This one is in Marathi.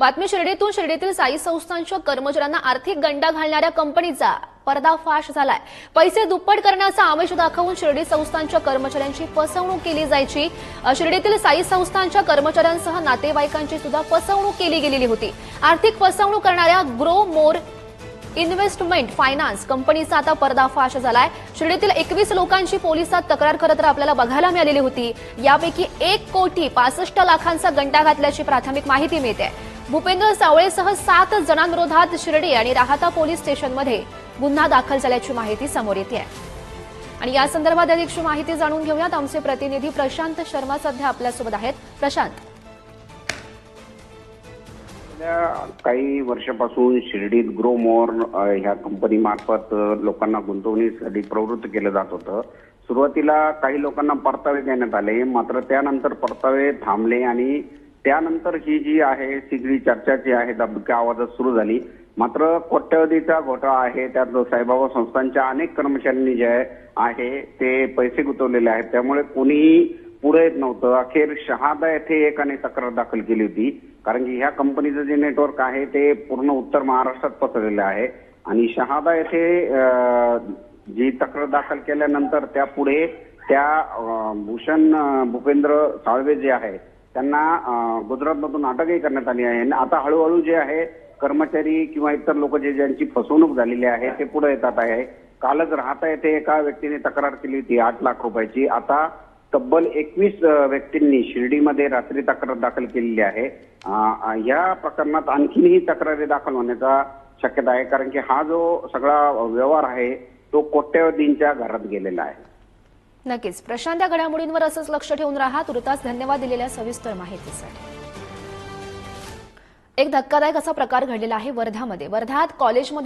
बातमी शिर्डीतून शिर्डीतील साई संस्थांच्या कर्मचाऱ्यांना आर्थिक गंडा घालणाऱ्या कंपनीचा पर्दाफाश झालाय. पैसे दुप्पट करण्याचा आमिष दाखवून शिर्डी संस्थांच्या कर्मचाऱ्यांची फसवणूक केली जायची. शिर्डीतील साई संस्थांच्या कर्मचाऱ्यांसह नातेवाईकांची सुद्धा फसवणूक केली गेलेली होती. आर्थिक फसवणूक करणाऱ्या ग्रो मोर इन्व्हेस्टमेंट फायनान्स कंपनीचा आता पर्दाफाश झालाय. शिर्डीतील एकवीस लोकांची पोलिसात तक्रार खरं तर आपल्याला बघायला मिळालेली होती. यापैकी एक कोटी पासष्ट लाखांचा गंडा घातल्याची प्राथमिक माहिती मिळते. भूपेंद्र सावळेसह सात जणांविरोधात शिर्डी आणि राहाता पोलीस स्टेशनमध्ये गुन्हा दाखल झाल्याची माहिती समोर येते आणि या संदर्भात अधिकची माहिती जाणून घेऊयात. आमचे प्रतिनिधी प्रशांत शर्मा सध्या आपल्यासोबत आहेत. प्रशांत. काही वर्षापासून शिर्डीत ग्रो मोर ह्या कंपनी मार्फत लोकांना गुंतवणुकीसाठी प्रवृत्त केलं जात होतं. सुरुवातीला काही लोकांना परतावे देण्यात आले. मात्र त्यानंतर परतावे थांबले आणि त्यानंतर ही जी आहे सगळी चर्चा जी आहे दबक्या आवाजात सुरू झाली. मात्र कोट्यवधीचा घोटाळा आहे. त्यात साईबाबा संस्थांच्या अनेक कर्मचाऱ्यांनी जे आहे ते पैसे गुंतवलेले आहेत. त्यामुळे कोणीही पुढे येत नव्हतं. अखेर शहादा येथे एकाने तक्रार दाखल केली होती. कारण की ह्या कंपनीचं जे नेटवर्क आहे ते पूर्ण उत्तर महाराष्ट्रात पसरलेलं आहे. आणि शहादा येथे जी तक्रार दाखल केल्यानंतर त्या पुढे त्या भूषण भूपेंद्र साळवे जे आहे त्यांना गुजरातमधून अटकही करण्यात आली आहे. आणि आता हळूहळू जे आहे कर्मचारी किंवा इतर लोक जे ज्यांची फसवणूक झालेली आहे ते पुढे येतात आहे. कालच राहता येथे एका व्यक्तीने तक्रार केली होती आठ लाख रुपयाची. आता तब्बल एकवीस व्यक्तींनी शिर्डीमध्ये रात्री तक्रार दाखल केलेली आहे. या प्रकरणात आणखीनही तक्रारी दाखल होण्याचा शक्यता आहे कारण की हा जो सगळा व्यवहार आहे तो कोट्यवधींच्या घरात गेलेला आहे. नक्कीच. प्रशांत या घडामोडींवर असंच लक्ष ठेवून राहा. तुर्तास धन्यवाद दिलेल्या सविस्तर माहितीसाठी. एक धक्कादायक असा प्रकार घडलेला आहे वर्धामध्ये. वर्धात कॉलेजमध्ये